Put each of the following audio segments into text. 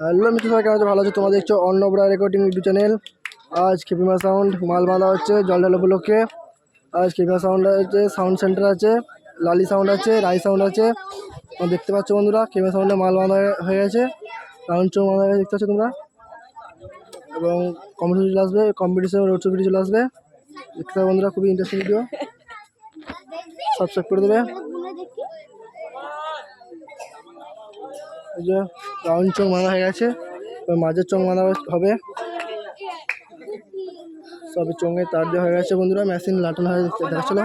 Hello মিত্র সবাই কেমন ভালো আছো? তোমাদের দেখছ অন্নবরা রেকর্ডিং ইউটিউব চ্যানেল। আজ খেপিমা সাউন্ড মাল বাঁধা হচ্ছে জল ঢালা উপলক্ষে। আজ খেপিমা সাউন্ড আছে সাউন্ড সেন্টার আছে লালি সাউন্ড আছে রাই সাউন্ড আছে। তোমরা দেখতে পাচ্ছ বন্ধুরা খেপিমা সাউন্ডে মাল বাঁধা হয়ে গেছে। রাউন্ড চৌ বাঁধা হয়ে দেখতে পাচ্ছ তোমরা? এবং কম্পিটিশন চলে আসবে কম্পিটিশন রোড শো ভিডিও চলে আসবে। দেখতে বন্ধুরা খুবই ইন্টারেস্টিং ভিডিও সাবস্ক্রাইব করে দেবে। এই রাউন্ড চোখ বাঁধা হয়ে গেছে মাঝের চোখ বাঁধা হবে। সব চোঙে তার দেওয়া হয়ে গেছে বন্ধুরা, মেশিন লাটানো হয়ে দেখাচ্ছিল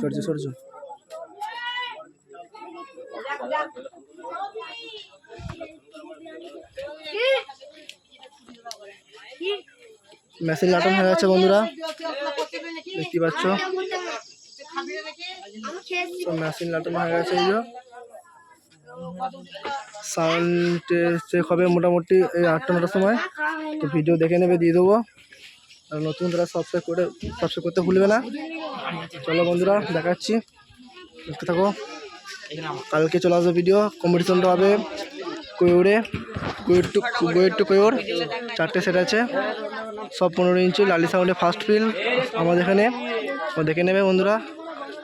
সরছে সরছে মেশিন লাটানো হয়ে গেছে বন্ধুরা। দেখতে পাচ্ছ। মেশিন লাটানো হয়ে গেছে এই সাউন্ড চেক হবে মোটামুটি এই আটটা নটার সময়। তো ভিডিও দেখে নেবে, দিয়ে দেবো। আর নতুন তারা সাবস্ক্রাইব করে সাবস্ক্রাইব করতে ভুলবে না। চলো বন্ধুরা, দেখাচ্ছি। দেখতে থাকো। কালকে চলে আসবে ভিডিও কম্পিটিশনটা হবে কয়ুর টু কয়ুর টু কয়ুর চারটে সেট আছে। সব পনেরো ইঞ্চি, লালি সাউন্ডে ফার্স্ট ফিল আমাদের এখানে। দেখে নেবে বন্ধুরা।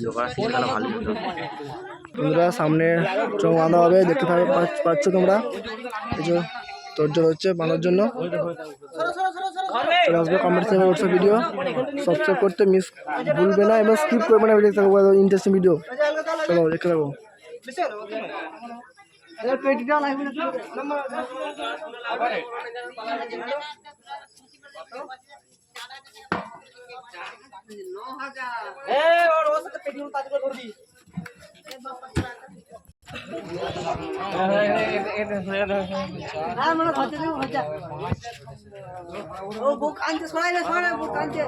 যোগা শেখানো ভালো হতো বন্ধুরা সামনে চোখ বাঁধা হবে দেখতে পাবে পাচ্ছ- পাচ্ছ তোমরা। এই যে তোরজোর হচ্ছে বাঁধার জন্য। চলে আসবে কম্পিটিশন হোয়াটসঅ্যাপ ভিডিও সাবস্ক্রাইব করতে মিস ভুলবে না এবং স্কিপ করবে না ভিডিও থাকব ইন্টারেস্টিং ভিডিও চলো দেখতে থাকো। ও বুক আনতে সরাই না সরাই বুক আনতে